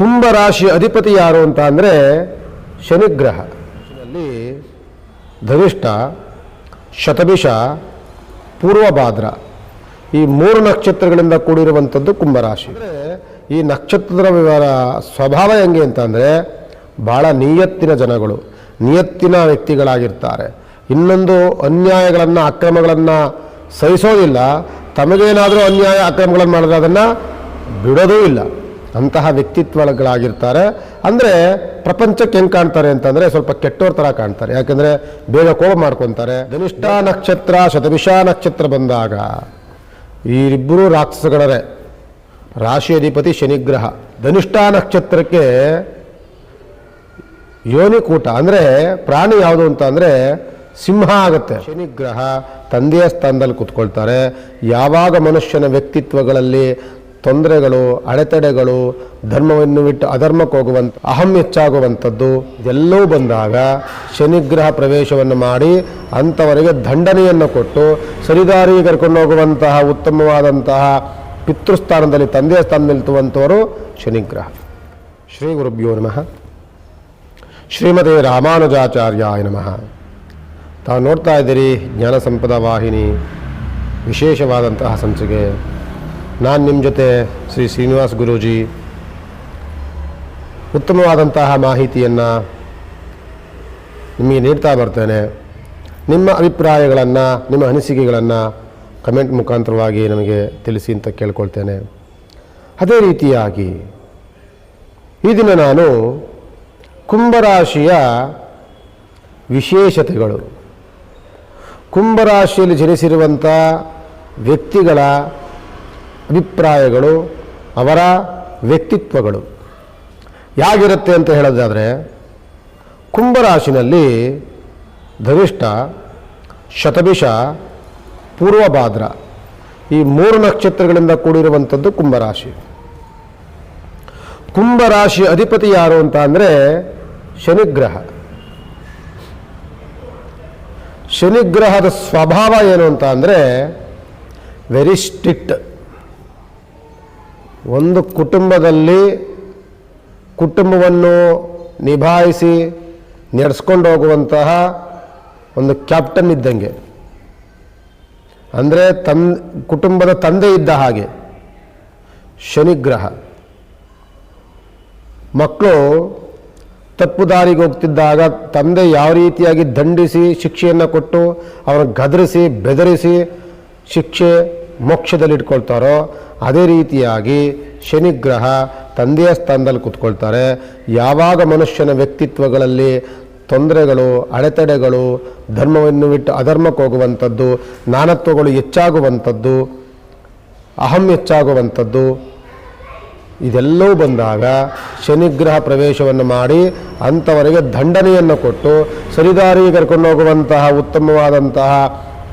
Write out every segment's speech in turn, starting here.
ಕುಂಭರಾಶಿ ಅಧಿಪತಿ ಯಾರು ಅಂತ ಅಂದರೆ ಶನಿಗ್ರಹ. ಧನಿಷ್ಠ, ಶತಭಿಷ, ಪೂರ್ವಭಾದ್ರ. ಈ ಮೂರು ನಕ್ಷತ್ರಗಳಿಂದ ಕೂಡಿರುವಂಥದ್ದು ಕುಂಭರಾಶಿ ಅಂದರೆ ಈ ನಕ್ಷತ್ರದ ವಿವರ ಸ್ವಭಾವ ಹೆಂಗೆ ಅಂತಂದರೆ ಭಾಳ ನಿಯತ್ತಿನ ಜನಗಳು, ನಿಯತ್ತಿನ ವ್ಯಕ್ತಿಗಳಾಗಿರ್ತಾರೆ. ಇನ್ನೊಂದು ಅನ್ಯಾಯಗಳನ್ನು, ಅಕ್ರಮಗಳನ್ನು ಸಹಿಸೋದಿಲ್ಲ. ತಮಗೇನಾದರೂ ಅನ್ಯಾಯ, ಅಕ್ರಮಗಳನ್ನು ಮಾಡಿದ್ರೆ ಅದನ್ನು ಬಿಡೋದೂ ಇಲ್ಲ. ಅಂತಹ ವ್ಯಕ್ತಿತ್ವಗಳಾಗಿರ್ತಾರೆ. ಅಂದರೆ ಪ್ರಪಂಚಕ್ಕೆ ಹೆಂಗೆ ಕಾಣ್ತಾರೆ ಅಂತಂದರೆ ಸ್ವಲ್ಪ ಕೆಟ್ಟೋರ್ ಥರ ಕಾಣ್ತಾರೆ. ಯಾಕಂದರೆ ಬೇಗ ಕೋಪ ಮಾಡ್ಕೊತಾರೆ. ಧನಿಷ್ಠ ನಕ್ಷತ್ರ, ಶತವಿಷ ನಕ್ಷತ್ರ ಬಂದಾಗ ಈರಿಬ್ಬರು ರಾಕ್ಷಸಗಳರೇ ರಾಶಿ ಅಧಿಪತಿ ಶನಿಗ್ರಹ. ಧನಿಷ್ಠ ನಕ್ಷತ್ರಕ್ಕೆ ಯೋನಿಕೂಟ. ಅಂದರೆ ಪ್ರಾಣಿ ಯಾವುದು ಅಂತ ಅಂದರೆ ಸಿಂಹ ಆಗುತ್ತೆ. ಶನಿಗ್ರಹ ತಂದೆಯ ಸ್ಥಾನದಲ್ಲಿ ಕೂತ್ಕೊಳ್ತಾರೆ. ಯಾವಾಗ ಮನುಷ್ಯನ ವ್ಯಕ್ತಿತ್ವಗಳಲ್ಲಿ ತೊಂದರೆಗಳು, ಅಡೆತಡೆಗಳು, ಧರ್ಮವನ್ನು ಬಿಟ್ಟು ಅಧರ್ಮಕ್ಕೆ ಹೋಗುವಂಥ ಅಹಂ ಹೆಚ್ಚಾಗುವಂಥದ್ದು ಎಲ್ಲವೂ ಬಂದಾಗ ಶನಿಗ್ರಹ ಪ್ರವೇಶವನ್ನು ಮಾಡಿ ಅಂಥವರಿಗೆ ದಂಡನೆಯನ್ನು ಕೊಟ್ಟು ಸರಿದಾರಿಗೆ ಕರ್ಕೊಂಡು ಹೋಗುವಂತಹ ಉತ್ತಮವಾದಂತಹ ಪಿತೃಸ್ಥಾನದಲ್ಲಿ, ತಂದೆಯ ಸ್ಥಾನದಲ್ಲಿ ನಿಲ್ತುವಂಥವರು ಶನಿಗ್ರಹ. ಶ್ರೀ ಗುರುಭ್ಯೋ ನಮಃ. ಶ್ರೀಮತಿ ರಾಮಾನುಜಾಚಾರ್ಯಾಯ ನಮಃ. ತಾವು ನೋಡ್ತಾ ಇದ್ದೀರಿ ಜ್ಞಾನ ಸಂಪದ ವಾಹಿನಿ, ವಿಶೇಷವಾದಂತಹ ಸಂಚಿಕೆ. ನಾನು ನಿಮ್ಮ ಜೊತೆ ಶ್ರೀ ಶ್ರೀನಿವಾಸ್ ಗುರೂಜಿ ಉತ್ತಮವಾದಂತಹ ಮಾಹಿತಿಯನ್ನು ನಿಮಗೆ ನೀಡ್ತಾ ಬರ್ತೇನೆ. ನಿಮ್ಮ ಅಭಿಪ್ರಾಯಗಳನ್ನು, ನಿಮ್ಮ ಅನಿಸಿಕೆಗಳನ್ನು ಕಮೆಂಟ್ ಮುಖಾಂತರವಾಗಿ ನಮಗೆ ತಿಳಿಸಿ ಅಂತ ಕೇಳ್ಕೊಳ್ತೇನೆ. ಅದೇ ರೀತಿಯಾಗಿ ಈ ದಿನ ನಾನು ಕುಂಭರಾಶಿಯ ವಿಶೇಷತೆಗಳು. ಕುಂಭರಾಶಿಯಲ್ಲಿ ಜನಿಸಿರುವಂಥ ವ್ಯಕ್ತಿಗಳ ಅಭಿಪ್ರಾಯಗಳು, ಅವರ ವ್ಯಕ್ತಿತ್ವಗಳು. ಹೇಗಿರುತ್ತೆ ಅಂತ ಹೇಳೋದಾದರೆ, ಕುಂಭರಾಶಿನಲ್ಲಿ ಧನಿಷ್ಠ, ಶತಭಿಷ, ಪೂರ್ವಭಾದ್ರ ಈ ಮೂರು ನಕ್ಷತ್ರಗಳಿಂದ ಕೂಡಿರುವಂಥದ್ದು ಕುಂಭರಾಶಿ. ಕುಂಭರಾಶಿ ಅಧಿಪತಿ ಯಾರು ಅಂತ ಅಂದರೆ ಶನಿಗ್ರಹ. ಶನಿಗ್ರಹದ ಸ್ವಭಾವ ಏನು ಅಂತ ಅಂದರೆ ವೆರಿ ಸ್ಟ್ರಿಕ್ಟ್ ಒಂದು ಕುಟುಂಬದಲ್ಲಿ ಕುಟುಂಬವನ್ನು ನಿಭಾಯಿಸಿ ನಡೆಸ್ಕೊಂಡು ಹೋಗುವಂತಹ ಒಂದು ಕ್ಯಾಪ್ಟನ್ ಇದ್ದಂಗೆ. ಅಂದರೆ ತನ್, ಕುಟುಂಬದ ತಂದೆ ಇದ್ದ ಹಾಗೆ, ಶನಿಗ್ರಹ. ಮಕ್ಕಳು ತಪ್ಪು ದಾರಿಗೆ ಹೋಗ್ತಿದ್ದಾಗ ತಂದೆ ಯಾವ ರೀತಿಯಾಗಿ ದಂಡಿಸಿ ಶಿಕ್ಷೆಯನ್ನು ಕೊಟ್ಟು ಅವರ ಗದರಿಸಿ, ಬೆದರಿಸಿ ಶಿಕ್ಷೆ ಮೋಕ್ಷದಲ್ಲಿ ಇಟ್ಕೊಳ್ತಾರೋ ಅದೇ ರೀತಿಯಾಗಿ ಶನಿಗ್ರಹ ತಂದೆಯ ಸ್ಥಾನದಲ್ಲಿ ಕೂತ್ಕೊಳ್ತಾರೆ. ಯಾವಾಗ ಮನುಷ್ಯನ ವ್ಯಕ್ತಿತ್ವಗಳಲ್ಲಿ ತೊಂದರೆಗಳು, ಅಡೆತಡೆಗಳು, ಧರ್ಮವನ್ನು ಬಿಟ್ಟು ಅಧರ್ಮಕ್ಕೆ ಹೋಗುವಂಥದ್ದು ನಾನತ್ವಗಳು ಹೆಚ್ಚಾಗುವಂಥದ್ದು, ಅಹಂ ಹೆಚ್ಚಾಗುವಂಥದ್ದು, ಇದೆಲ್ಲವೂ ಬಂದಾಗ ಶನಿಗ್ರಹ ಪ್ರವೇಶವನ್ನು ಮಾಡಿ ಅಂಥವರಿಗೆ ದಂಡನೆಯನ್ನು ಕೊಟ್ಟು ಸರಿದಾರಿಗೆ ಕರ್ಕೊಂಡು ಹೋಗುವಂತಹ ಉತ್ತಮವಾದಂತಹ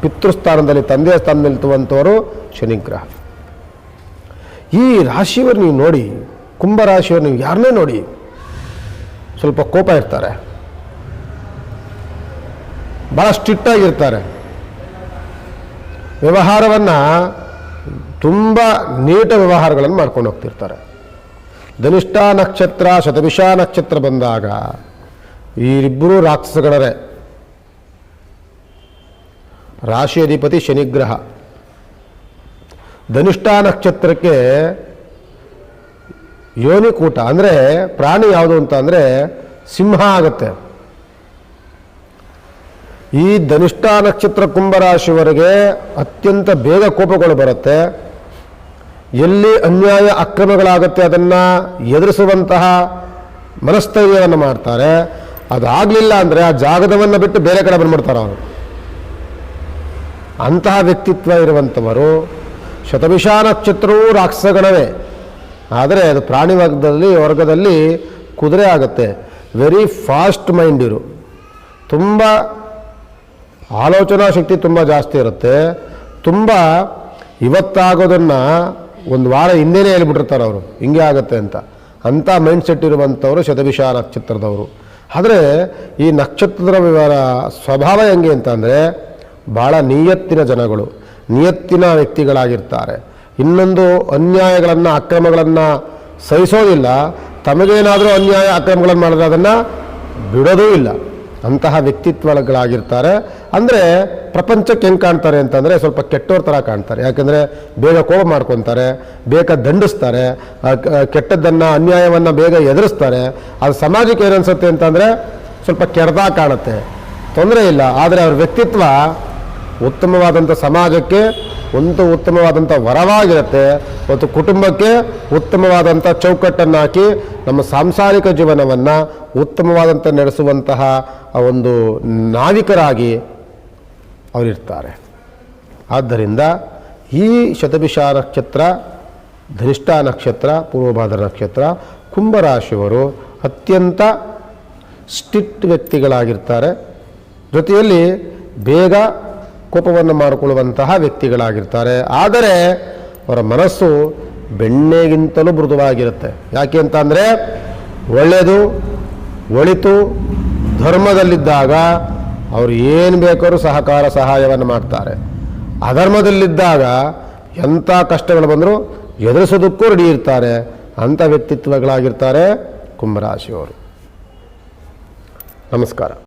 ಪಿತೃಸ್ಥಾನದಲ್ಲಿ, ತಂದೆಯ ಸ್ಥಾನದಲ್ಲಿ ನಿಲ್ತುವಂಥವರು ಶನಿಗ್ರಹ. ಈ ರಾಶಿಯವರು ನೀವು ನೋಡಿ, ಕುಂಭ ರಾಶಿಯವರು ನೀವು ಯಾರನ್ನೇ ನೋಡಿ, ಸ್ವಲ್ಪ ಕೋಪ ಇರ್ತಾರೆ. ಭಾಳ ಸ್ಟ್ರಿಕ್ಟ್ ಆಗಿರ್ತಾರೆ. ವ್ಯವಹಾರವನ್ನು ತುಂಬ ನೀಟ ವ್ಯವಹಾರಗಳನ್ನು ಮಾಡ್ಕೊಂಡು ಹೋಗ್ತಿರ್ತಾರೆ. ಧನಿಷ್ಠ ನಕ್ಷತ್ರ ಶತವಿಷಾ ನಕ್ಷತ್ರ ಬಂದಾಗ ಈರಿಬ್ಬರೂ ರಾಕ್ಷಸಗಳರೇ ರಾಶಿ ಅಧಿಪತಿ ಶನಿಗ್ರಹ. ಧನಿಷ್ಠ ನಕ್ಷತ್ರಕ್ಕೆ ಯೋನಿಕೂಟ ಅಂದರೆ ಪ್ರಾಣಿ ಯಾವುದು ಅಂತ ಅಂದರೆ ಸಿಂಹ ಆಗುತ್ತೆ. ಈ ಧನಿಷ್ಠ ನಕ್ಷತ್ರ ಕುಂಭರಾಶಿವರೆಗೆ ಅತ್ಯಂತ ಬೇಗ ಕೋಪಗಳು ಬರುತ್ತೆ. ಎಲ್ಲಿ ಅನ್ಯಾಯ ಅಕ್ರಮಗಳಾಗುತ್ತೆ ಅದನ್ನು ಎದುರಿಸುವಂತಹ ಮನಸ್ಥೈರ್ಯವನ್ನು ಮಾಡ್ತಾರೆ. ಅದಾಗಲಿಲ್ಲ ಅಂದರೆ ಆ ಜಾಗದವನ್ನು ಬಿಟ್ಟು ಬೇರೆ ಕಡೆ ಬಂದ್ಬಿಡ್ತಾರೆ ಅವರು. ಅಂತಹ ವ್ಯಕ್ತಿತ್ವ ಇರುವಂಥವರು ಶತಭಿಷ ನಕ್ಷತ್ರವೂ ರಾಕ್ಷಸಗಣವೇ. ಆದರೆ ಅದು ಪ್ರಾಣಿ ವರ್ಗದಲ್ಲಿ ವರ್ಗದಲ್ಲಿ ಕುದುರೆ ಆಗುತ್ತೆ. ವೆರಿ ಫಾಸ್ಟ್ ಮೈಂಡ್ ಇರು. ತುಂಬ ಆಲೋಚನಾ ಶಕ್ತಿ ತುಂಬ ಜಾಸ್ತಿ ಇರುತ್ತೆ. ತುಂಬ ಇವತ್ತಾಗೋದನ್ನು ಒಂದು ವಾರ ಹಿಂದೆನೇ ಹೇಳ್ಬಿಟ್ಟಿರ್ತಾರೆ ಅವರು. ಹಿಂಗೆ ಆಗುತ್ತೆ ಅಂತ. ಅಂಥ ಮೈಂಡ್ ಸೆಟ್ ಇರುವಂಥವರು ಶತಭಿಷ ನಕ್ಷತ್ರದವರು ಆದರೆ ಈ ನಕ್ಷತ್ರದ ಸ್ವಭಾವ ಹೆಂಗೆ ಅಂತಂದರೆ ಭಾಳ ನಿಯತ್ತಿನ ಜನಗಳು, ನಿಯತ್ತಿನ ವ್ಯಕ್ತಿಗಳಾಗಿರ್ತಾರೆ. ಇನ್ನೊಂದು ಅನ್ಯಾಯಗಳನ್ನು, ಅಕ್ರಮಗಳನ್ನು ಸಹಿಸೋದಿಲ್ಲ. ತಮಗೇನಾದರೂ ಅನ್ಯಾಯ, ಅಕ್ರಮಗಳನ್ನು ಮಾಡಿದ್ರೆ ಅದನ್ನು ಬಿಡೋದೂ ಇಲ್ಲ. ಅಂತಹ ವ್ಯಕ್ತಿತ್ವಗಳಾಗಿರ್ತಾರೆ. ಅಂದರೆ ಪ್ರಪಂಚಕ್ಕೆ ಹೆಂಗೆ ಕಾಣ್ತಾರೆ ಅಂತಂದರೆ ಸ್ವಲ್ಪ ಕೆಟ್ಟವ್ರ ಥರ ಕಾಣ್ತಾರೆ. ಯಾಕೆಂದರೆ ಬೇಗ ಕೋಪ ಮಾಡ್ಕೊತಾರೆ, ಬೇಗ ದಂಡಿಸ್ತಾರೆ ಕೆಟ್ಟದ್ದನ್ನು, ಅನ್ಯಾಯವನ್ನು ಬೇಗ ಎದುರಿಸ್ತಾರೆ. ಅದು ಸಮಾಜಕ್ಕೆ ಏನು ಅನಿಸುತ್ತೆ ಅಂತಂದರೆ ಸ್ವಲ್ಪ ಕೆಡ್ದಾಗ ಕಾಣುತ್ತೆ. ತೊಂದರೆ ಇಲ್ಲ. ಆದರೆ ಅವ್ರ ವ್ಯಕ್ತಿತ್ವ ಉತ್ತಮವಾದಂಥ ಸಮಾಜಕ್ಕೆ ಒಂದು ಉತ್ತಮವಾದಂಥ ವರವಾಗಿರುತ್ತೆ ಮತ್ತು ಕುಟುಂಬಕ್ಕೆ ಉತ್ತಮವಾದಂಥ ಚೌಕಟ್ಟನ್ನು ಹಾಕಿ ನಮ್ಮ ಸಾಂಸಾರಿಕ ಜೀವನವನ್ನು ಉತ್ತಮವಾದಂಥ ನಡೆಸುವಂತಹ ಒಂದು ನಾವಿಕರಾಗಿ ಅವರಿರ್ತಾರೆ. ಆದ್ದರಿಂದ ಈ ಶತಭಿಷ ನಕ್ಷತ್ರ, ಧನಿಷ್ಠ ನಕ್ಷತ್ರ, ಪೂರ್ವಭಾದ್ರ ನಕ್ಷತ್ರ, ಕುಂಭರಾಶಿಯವರು ಅತ್ಯಂತ ಸ್ಟಿಟ್ ವ್ಯಕ್ತಿಗಳಾಗಿರ್ತಾರೆ. ಜೊತೆಯಲ್ಲಿ ಬೇಗ ಕೋಪವನ್ನು ಮಾಡಿಕೊಳ್ಳುವಂತಹ ವ್ಯಕ್ತಿಗಳಾಗಿರ್ತಾರೆ. ಆದರೆ ಅವರ ಮನಸ್ಸು ಬೆಣ್ಣೆಗಿಂತಲೂ ಮೃದುವಾಗಿರುತ್ತೆ. ಯಾಕೆ ಅಂತಂದರೆ ಒಳ್ಳೆಯದು, ಒಳಿತು, ಧರ್ಮದಲ್ಲಿದ್ದಾಗ ಅವರು ಏನು ಬೇಕಾದ್ರೂ ಸಹಕಾರ, ಸಹಾಯವನ್ನು ಮಾಡ್ತಾರೆ. ಅಧರ್ಮದಲ್ಲಿದ್ದಾಗ ಎಂಥ ಕಷ್ಟಗಳು ಬಂದರೂ ಎದುರಿಸೋದಕ್ಕೂ ರೆಡಿ ಇರ್ತಾರೆ. ಅಂಥ ವ್ಯಕ್ತಿತ್ವಗಳಾಗಿರ್ತಾರೆ ಕುಂಭರಾಶಿಯವರು. ನಮಸ್ಕಾರ.